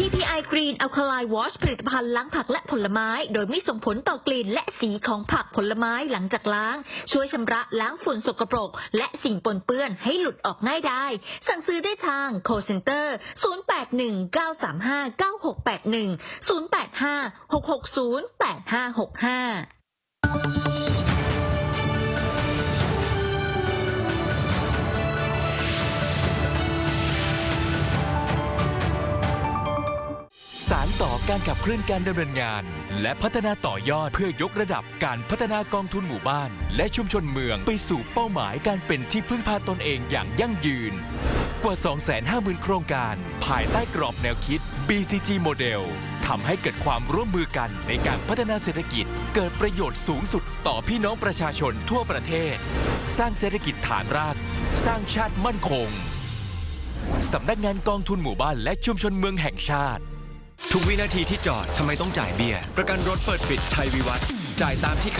TPI Green Alkaline Wash ผลิตภัณฑ์ล้างผักและผลไม้ โดยไม่ส่งผลต่อกลิ่นและสีของผักผลไม้หลังจากล้าง ช่วยชำระล้างฝุ่นสกปรก และสิ่งปนเปื้อนให้หลุดออกง่ายได้ สั่งซื้อได้ทาง call center 0819359681 085 660 8565 สารต่อการขับเคลื่อนการดำเนินงาน และพัฒนาต่อยอดเพื่อยกระดับการพัฒนากองทุนหมู่บ้าน และชุมชนเมืองไปสู่เป้าหมายการเป็นที่พึ่งพาตนเองอย่างยั่งยืน กว่า 250,000 โครงการ ภายใต้กรอบแนวคิด BCG Model ทำให้เกิดความร่วมมือกันในการพัฒนาเศรษฐกิจ เกิดประโยชน์สูงสุดต่อพี่น้องประชาชนทั่วประเทศ สร้างเศรษฐกิจฐานราก สร้างชาติมั่นคงสำนักงานกองทุนหมู่บ้านและชุมชนเมืองแห่งชาติ ทุกวินาทีที่จอดทำไมต้องจ่ายเบี้ย ประกันรถเปิดปิดไทยวิวัฒน์จ่ายตามที่